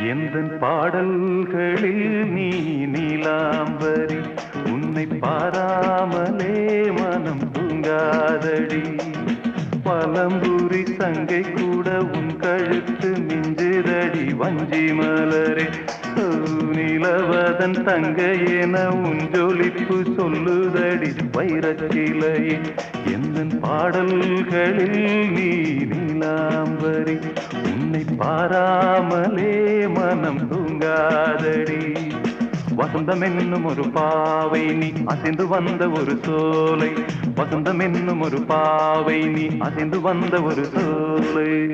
எந்த பாடல்களில் நீ நீலாம்பரி உன்னை பாராமலே மனம் தூங்காதடி. பலம்புரி சங்கை கூட உன் கழுத்து மிஞ்சிரடி வஞ்சி மலரே நிலவதன் தங்கை என உன் ஜொலிப்பு சொல்லுதடி வைரச்சிலையே எந்த பாடல்களில் நீ உன்னை பாராமலே மனம் தூங்காதடி. வசந்தம் என்னும் ஒரு பாவை நீ அசைந்து வந்த ஒரு சோலை. வசந்தம் என்னும் ஒரு பாவை நீ அசைந்து வந்த ஒரு சோலை.